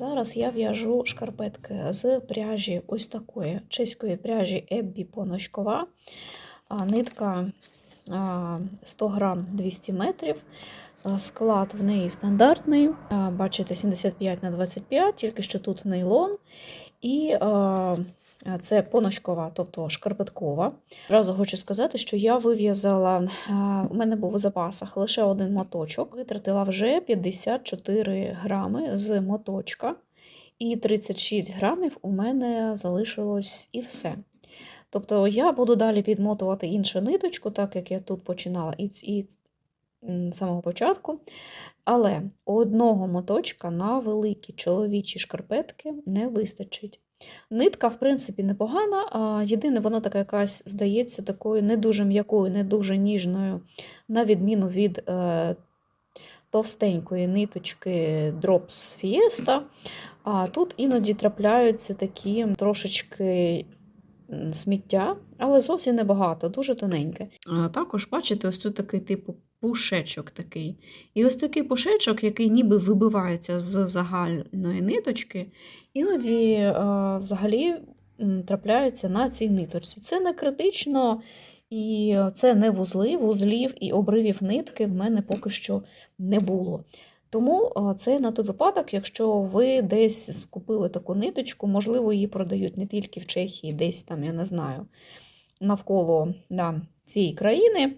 Зараз я в'яжу шкарпетки з пряжі ось такої чеської пряжі Еббі Поночкова. Нитка 100 грам 200 метрів. Склад в неї стандартний. Бачите, 75 на 25, тільки що тут нейлон. І а, це поночкова, тобто шкарпеткова. Одразу хочу сказати, що я вив'язала, а, у мене був у запасах лише один моточок, витратила вже 54 грами з моточка, і 36 грамів у мене залишилось і все. Тобто я буду далі підмотувати іншу ниточку, так як я тут починала і, з самого початку. Але одного моточка на великі чоловічі шкарпетки не вистачить. Нитка, в принципі, непогана, а єдине, вона така якась здається такою не дуже м'якою, не дуже ніжною, на відміну від е, товстенької ниточки Drops Fiesta. А тут іноді трапляються такі трошечки сміття, але зовсім небагато, дуже тоненьке. А також, бачите, ось тут такий типу пушечок такий. І ось такий пушечок, який ніби вибивається з загальної ниточки, іноді е, взагалі м, трапляються на цій ниточці. Це не критично, і це не вузли, вузлів і обривів нитки в мене поки що не було. Тому е, це на той випадок, якщо ви десь купили таку ниточку, можливо, її продають не тільки в Чехії, десь там, я не знаю, навколо да, цієї країни.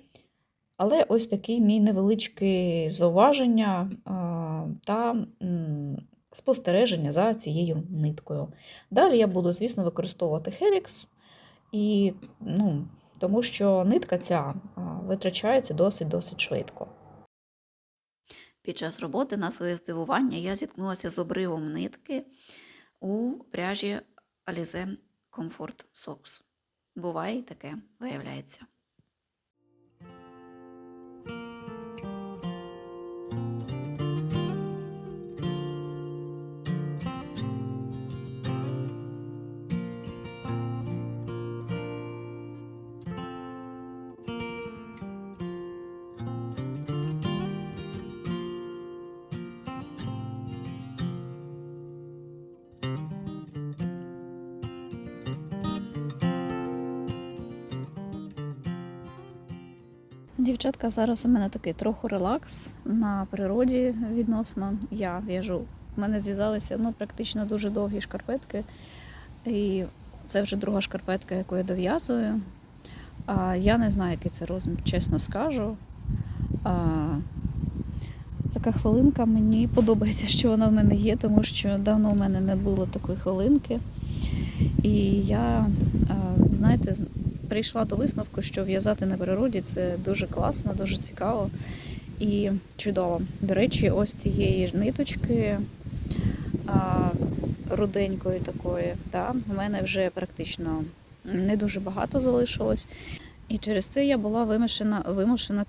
Але ось такий мій невеличке зауваження а, та спостереження за цією ниткою. Далі я буду, звісно, використовувати Helix, і, ну, тому що нитка ця а, витрачається досить-досить швидко. Під час роботи на своє здивування я зіткнулася з обривом нитки у пряжі Alize Comfort Socks. Буває і таке, виявляється. Дівчатка, зараз у мене такий трохи релакс на природі відносно. Я в'яжу. У мене зв'язалися ну, практично дуже довгі шкарпетки. І це вже друга шкарпетка, яку я дов'язую. А, я не знаю, який це розмір, чесно скажу. А, така хвилинка мені подобається, що вона в мене є, тому що давно в мене не було такої хвилинки. І я, знаєте, прийшла до висновку, що в'язати на природі це дуже класно, дуже цікаво і чудово. До речі, ось цієї ж ниточки руденької такої, та, у мене вже практично не дуже багато залишилось. І через це я була вимушена, вимушена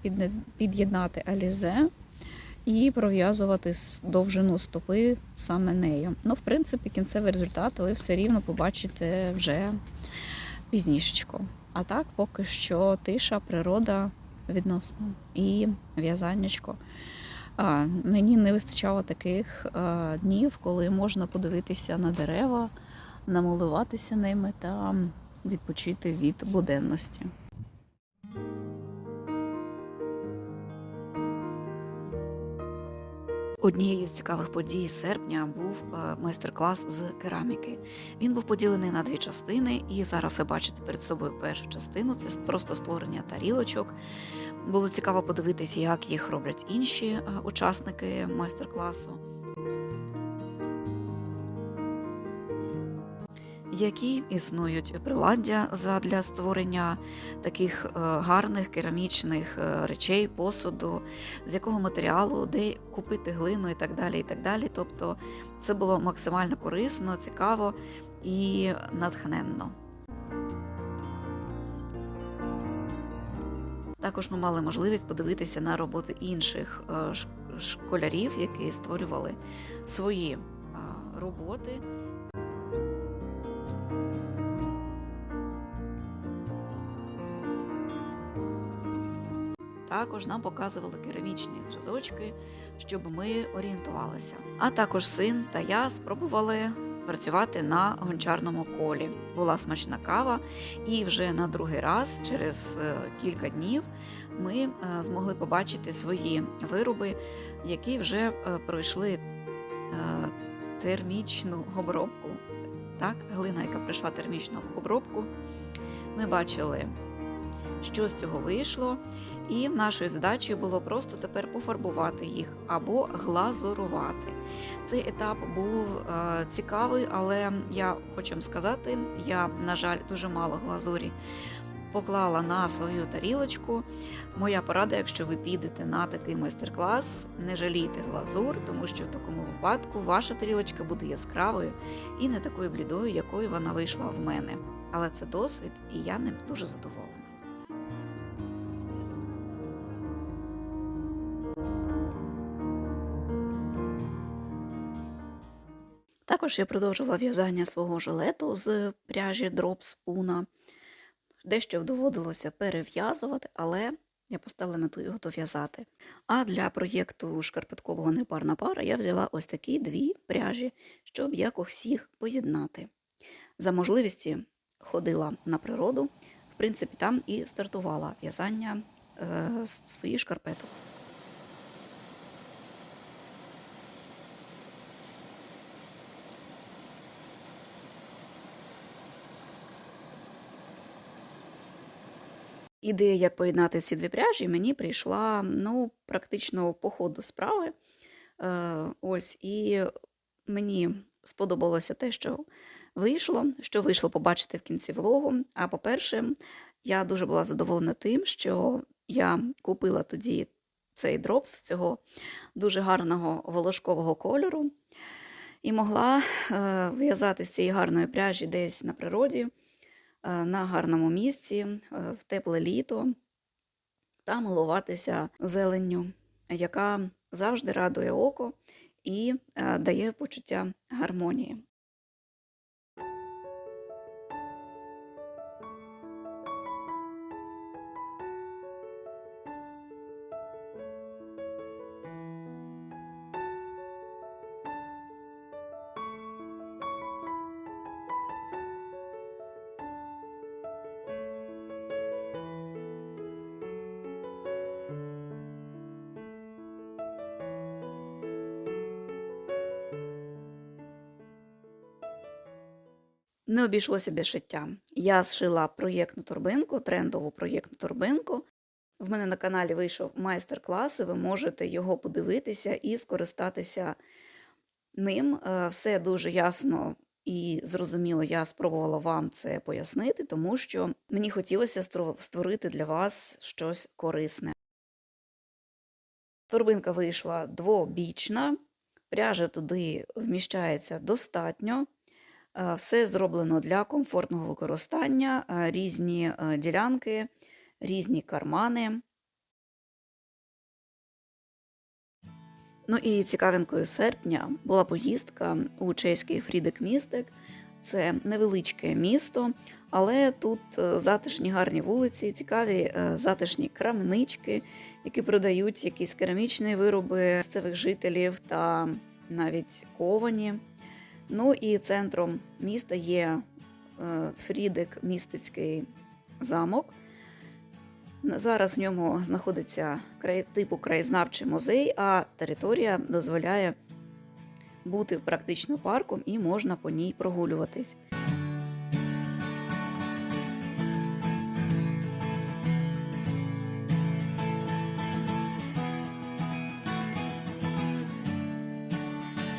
під'єднати алізе і пров'язувати довжину стопи саме нею. Ну, в принципі, кінцевий результат ви все рівно побачите вже пізнішечко. А так, поки що тиша, природа відносно і в'язаннячко. А, мені не вистачало таких а, днів, коли можна подивитися на дерева, намилуватися ними та відпочити від буденності. Однією з цікавих подій серпня був е, майстер-клас з кераміки. Він був поділений на дві частини, і зараз ви бачите перед собою першу частину це просто створення тарілочок. Було цікаво подивитися, як їх роблять інші е, учасники майстер-класу. Які існують приладдя задля створення таких е, гарних керамічних е, речей, посуду, з якого матеріалу, де купити глину і так далі. і так далі. Тобто це було максимально корисно, цікаво і натхненно. Також ми мали можливість подивитися на роботи інших е, школярів, які створювали свої роботи. Також нам показували керамічні зразочки, щоб ми орієнтувалися. А також син та я спробували працювати на гончарному колі. Була смачна кава, і вже на другий раз, через е, кілька днів, ми е, змогли побачити свої вироби, які вже е, пройшли термічну обробку. Так, глина, яка пройшла термічну обробку. Ми бачили, що з цього вийшло, і нашою задачею було просто тепер пофарбувати їх або глазурувати. Цей етап був е, цікавий, але я хочу вам сказати, я, на жаль, дуже мало глазурі поклала на свою тарілочку. Моя порада, якщо ви підете на такий майстер-клас, не жалійте глазур, тому що в такому випадку ваша тарілочка буде яскравою і не такою блідою, якою вона вийшла в мене. Але це досвід, і я ним дуже задоволена. Також я продовжила в'язання свого жилету з пряжі Una. Дещо доводилося перев'язувати, але я поставила мету його дов'язати. А для проєкту шкарпеткового непарна пара я взяла ось такі дві пряжі, щоб якось їх поєднати. За можливості ходила на природу, в принципі, там і стартувала в'язання е, своїх шкарпеток. Ідея, як поєднати ці дві пряжі, мені прийшла ну, практично по ходу справи. Е, ось, і мені сподобалося те, що вийшло, що вийшло побачити в кінці влогу. А по-перше, я дуже була задоволена тим, що я купила тоді цей дропс цього дуже гарного волошкового кольору і могла е, в'язати з цієї гарної пряжі десь на природі на гарному місці, е, в тепле літо та милуватися зеленню, яка завжди радує око і е, дає почуття гармонії. Не обійшлося без шиття. Я зшила проєктну торбинку, трендову проєктну торбинку. В мене на каналі вийшов майстер-клас, і ви можете його подивитися і скористатися ним. Е, Все дуже ясно і зрозуміло, я спробувала вам це пояснити, тому що мені хотілося створити для вас щось корисне. Торбинка вийшла двобічна, пряжа туди вміщається достатньо. Е, Все зроблено для комфортного використання, е, різні е, ділянки, різні кармани. Ну і цікавинкою серпня була поїздка у чеський Фрідек Містек. Це невеличке місто, але тут затишні гарні вулиці, цікаві затишні крамнички, які продають якісь керамічні вироби місцевих жителів та навіть ковані. Ну і центром міста є е, Фрідик Містицький замок. Зараз в ньому знаходиться типу краєзнавчий музей, а територія дозволяє бути практично парком і можна по ній прогулюватись.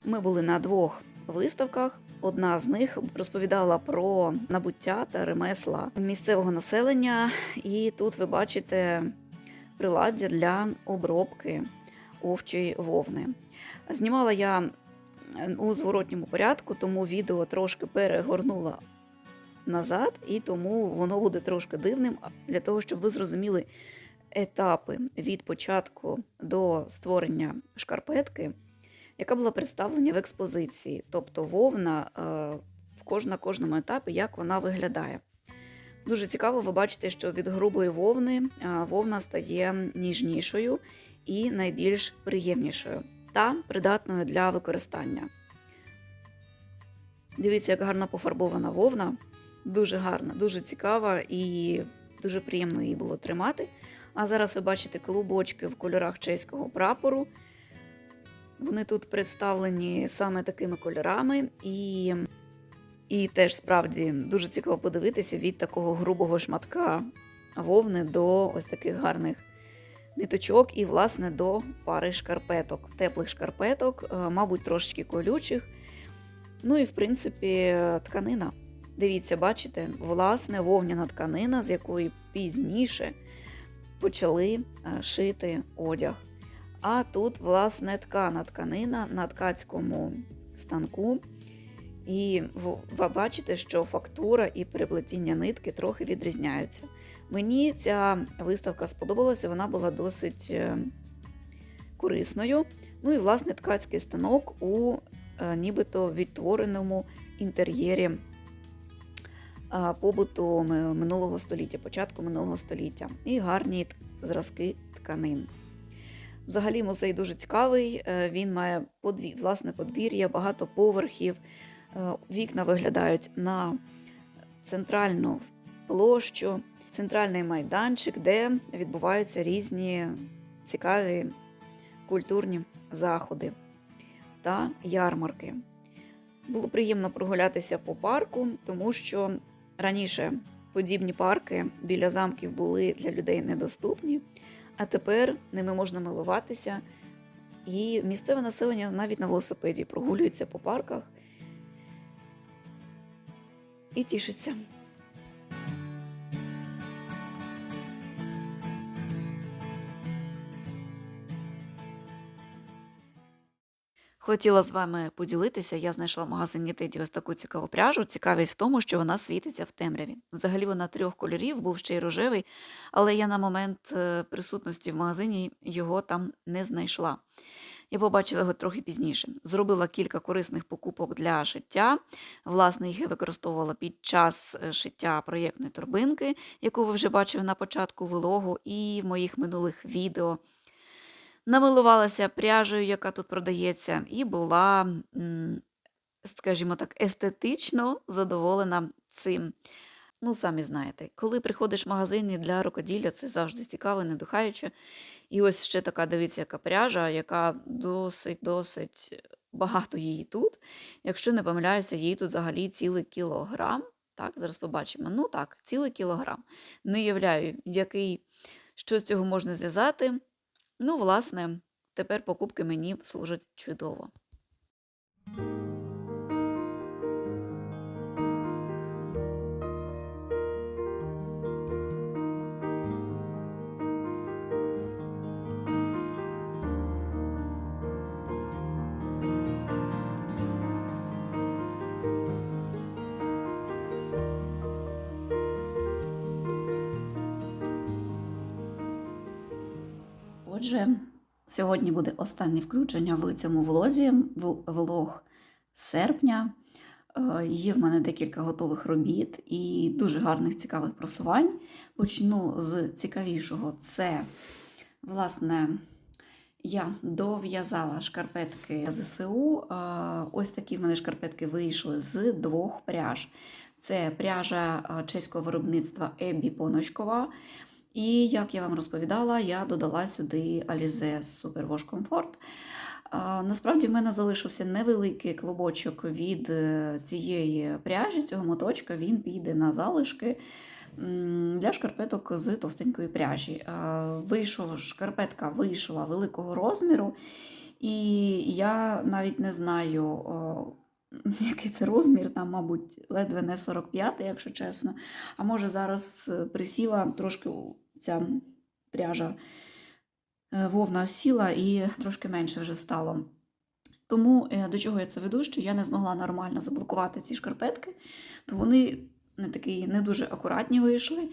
Ми були на двох виставках. Одна з них розповідала про набуття та ремесла місцевого населення, і тут ви бачите приладдя для обробки овчої вовни. Знімала я у зворотньому порядку, тому відео трошки перегорнула назад, і тому воно буде трошки дивним для того, щоб ви зрозуміли етапи від початку до створення шкарпетки яка була представлена в експозиції, тобто вовна е, в на кожному етапі, як вона виглядає. Дуже цікаво, ви бачите, що від грубої вовни а, вовна стає ніжнішою і найбільш приємнішою та придатною для використання. Дивіться, як гарно пофарбована вовна. Дуже гарна, дуже цікава і дуже приємно її було тримати. А зараз ви бачите клубочки в кольорах чеського прапору. Вони тут представлені саме такими кольорами, і, і теж справді дуже цікаво подивитися від такого грубого шматка вовни до ось таких гарних ниточок і, власне, до пари шкарпеток, теплих шкарпеток, е, мабуть, трошечки колючих. Ну і, в принципі, тканина. Дивіться, бачите, власне, вовняна тканина, з якої пізніше почали е, шити одяг. А тут, власне, ткана тканина на ткацькому станку. І ви бачите, що фактура і переплетіння нитки трохи відрізняються. Мені ця виставка сподобалася, вона була досить е, корисною. Ну і, власне, ткацький станок у е, нібито відтвореному інтер'єрі побуту минулого століття, початку минулого століття, і гарні зразки тканин. Взагалі музей дуже цікавий. е, Він має подвір, власне подвір'я, багато поверхів. Е, Вікна виглядають на центральну площу, центральний майданчик, де відбуваються різні цікаві культурні заходи та ярмарки. Було приємно прогулятися по парку, тому що раніше подібні парки біля замків були для людей недоступні, а тепер ними можна милуватися. І місцеве населення навіть на велосипеді прогулюється по парках і тішиться. Хотіла з вами поділитися. Я знайшла в магазині Теді ось таку цікаву пряжу. Цікавість в тому, що вона світиться в темряві. Взагалі вона трьох кольорів, був ще й рожевий, але я на момент е, присутності в магазині його там не знайшла. Я побачила його трохи пізніше. Зробила кілька корисних покупок для шиття. Власне, їх я використовувала під час е, шиття проєктної торбинки, яку ви вже бачили на початку вилогу, і в моїх минулих відео намилувалася пряжею, яка тут продається, і була, скажімо так, естетично задоволена цим. Ну, самі знаєте, коли приходиш в магазини для рукоділля, це завжди цікаво, і надихаюче. І ось ще така, дивіться, яка пряжа, яка досить-досить багато її тут. Якщо не помиляюся, її тут взагалі цілий кілограм. Так, зараз побачимо. Ну так, цілий кілограм. Не уявляю, який, що з цього можна зв'язати. Ну, власне, тепер покупки мені служать чудово. Сьогодні буде останнє включення в цьому влозі, влог серпня. Е, Є в мене декілька готових робіт і дуже гарних цікавих просувань. Почну з цікавішого. Це, власне, я дов'язала шкарпетки ЗСУ. Е, Ось такі в мене шкарпетки вийшли з двох пряж. Це пряжа е, чеського виробництва Ебі Поночкова. І як я вам розповідала, я додала сюди Alize Super Wash Comfort. Насправді в мене залишився невеликий клубочок від е, цієї пряжі, цього моточка. Він піде на залишки для шкарпеток з товстенької пряжі. Вийшов, шкарпетка вийшла великого розміру, і я навіть не знаю. Який це розмір, там, мабуть, ледве не 45, якщо чесно. А може зараз е, присіла трошки ця пряжа е, вовна сіла і трошки менше вже стало. Тому е, до чого я це веду, що я не змогла нормально заблокувати ці шкарпетки, то вони не такі не дуже акуратні вийшли.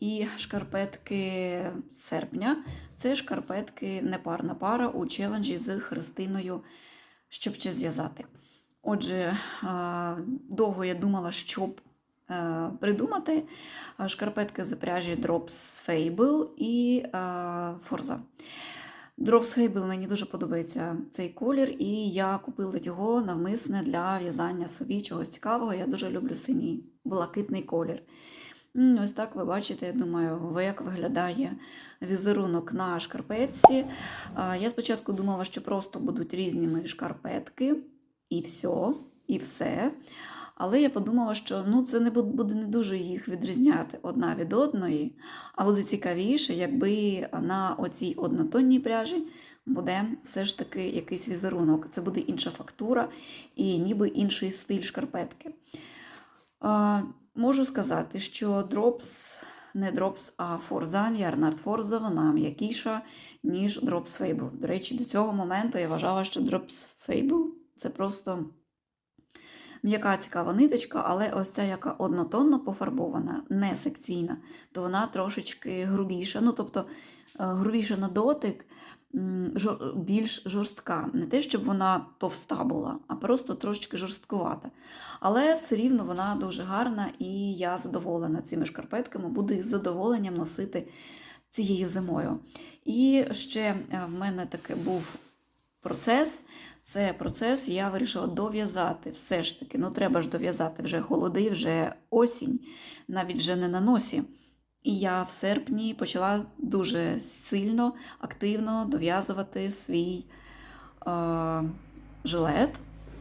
І шкарпетки серпня це шкарпетки непарна пара у челенджі з Христиною, щоб ще зв'язати. Отже, довго я думала, щоб придумати е, шкарпетки з пряжі Drops Fable і е, Forza. Drops Fable мені дуже подобається цей колір, і я купила його навмисне для в'язання собі чогось цікавого. Я дуже люблю синій блакитний колір. Ось так ви бачите, я думаю, як виглядає візерунок на шкарпетці. Я спочатку думала, що просто будуть різні мої шкарпетки, і все, і все. Але я подумала, що ну, це не буде не дуже їх відрізняти одна від одної, а буде цікавіше, якби на оцій однотонній пряжі буде все ж таки якийсь візерунок. Це буде інша фактура і ніби інший стиль шкарпетки. А, можу сказати, що Drops, не Drops, а Forza, Ярнард Forza, вона м'якіша, ніж Drops Fable. До речі, до цього моменту я вважала, що Drops Fable це просто м'яка цікава ниточка, але ось ця, яка однотонно пофарбована, не секційна, то вона трошечки грубіша. Ну, тобто е, грубіша на дотик, більш жорстка. Не те, щоб вона товста була, а просто трошечки жорсткувата. Але все рівно вона дуже гарна, і я задоволена цими шкарпетками, буду їх з задоволенням носити цією зимою. І ще е, в мене таки був процес. Це процес, я вирішила дов'язати. Все ж таки, ну треба ж дов'язати вже холоди, вже осінь, навіть вже не на носі. І я в серпні почала дуже сильно, активно дов'язувати свій е, жилет,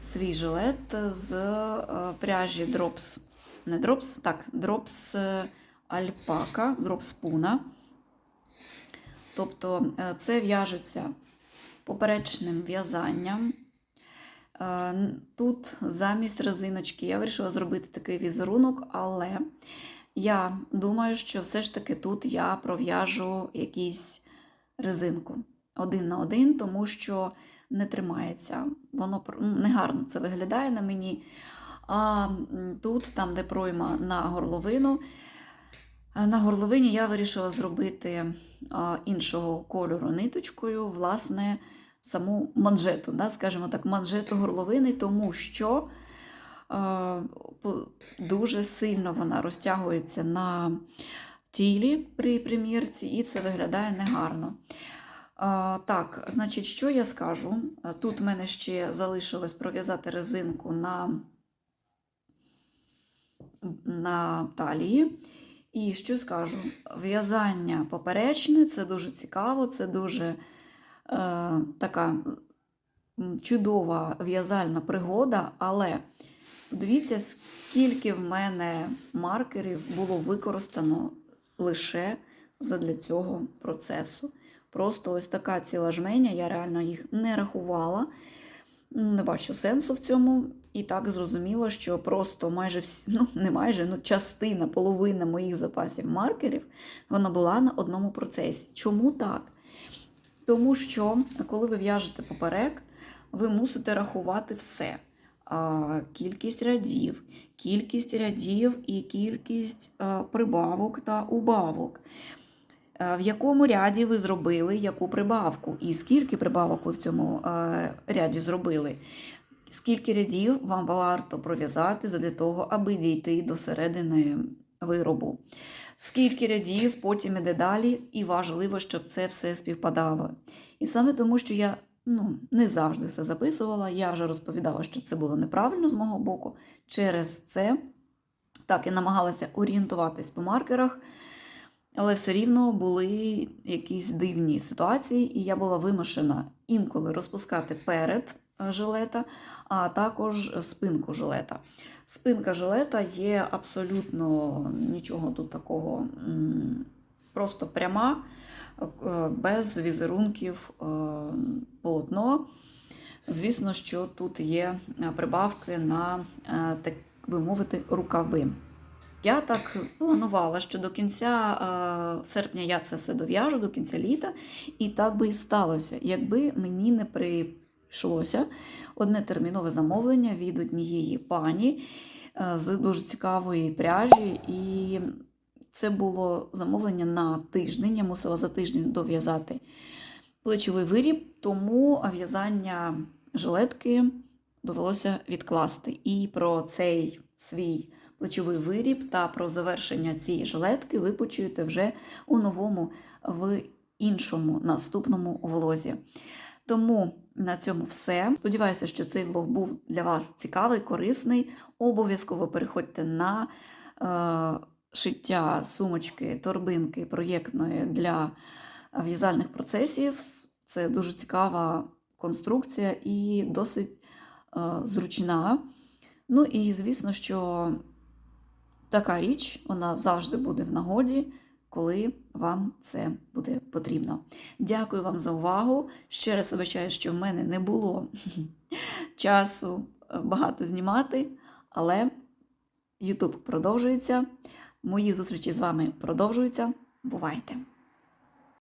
свій жилет з е, пряжі Drops. Не Drops, так, Drops е, Alpaca, Drops Puna. Тобто е, це в'яжеться поперечним в'язанням. Е, Тут замість резиночки я вирішила зробити такий візерунок, але я думаю, що все ж таки тут я пров'яжу якийсь резинку один на один, тому що не тримається. Воно ну, негарно це виглядає на мені. А тут, там, де пройма на горловину, на горловині я вирішила зробити іншого кольору ниточкою, власне, саму манжету, да, скажімо так, манжету горловини, тому що дуже сильно вона розтягується на тілі при примірці, і це виглядає негарно. Так, значить, що я скажу? Тут в мене ще залишилось пров'язати резинку на, на талії. І що скажу? В'язання поперечне це дуже цікаво, це дуже е, така чудова в'язальна пригода, але подивіться, скільки в мене маркерів було використано лише задля цього процесу. Просто ось така ціла жменя, я реально їх не рахувала, не бачу сенсу в цьому. І так зрозуміло, що просто майже всі, ну не майже, ну частина, половина моїх запасів маркерів вона була на одному процесі. Чому так? Тому що, коли ви в'яжете поперек, ви мусите рахувати все. Кількість рядів, кількість рядів і кількість прибавок та убавок. Е, В якому ряді ви зробили яку прибавку, і скільки прибавок ви в цьому е, ряді зробили? Скільки рядів вам варто пров'язати для того, аби дійти до середини виробу? Скільки рядів потім іде далі, і важливо, щоб це все співпадало. І саме тому, що я ну, не завжди все записувала, я вже розповідала, що це було неправильно з мого боку. Через це так і намагалася орієнтуватись по маркерах, але все рівно були якісь дивні ситуації, і я була вимушена інколи розпускати перед е, жилета, а також спинку жилета. Спинка жилета є абсолютно нічого тут такого, просто пряма, е, без візерунків е, полотно. Звісно, що тут є прибавки на, так би мовити, рукави. Я так планувала, що до кінця е, серпня я це все дов'яжу, до кінця літа, і так би і сталося, якби мені не прийшлося одне термінове замовлення від однієї пані е, з дуже цікавої пряжі. І це було замовлення на тиждень. Я мусила за тиждень дов'язати плечовий виріб, тому в'язання жилетки довелося відкласти. І про цей свій плечовий виріб та про завершення цієї жилетки ви почуєте вже у новому в іншому наступному влозі. Тому на цьому все. Сподіваюся, що цей влог був для вас цікавий, корисний. Обов'язково переходьте на е, шиття сумочки, торбинки проєктної для в'язальних процесів. Це дуже цікава конструкція і досить е, зручна. Ну і звісно, що така річ вона завжди буде в нагоді, коли вам це буде потрібно. Дякую вам за увагу. Ще раз обіцяю, що в мене не було часу е, багато знімати, але YouTube продовжується. Мої зустрічі з вами продовжуються. Бувайте!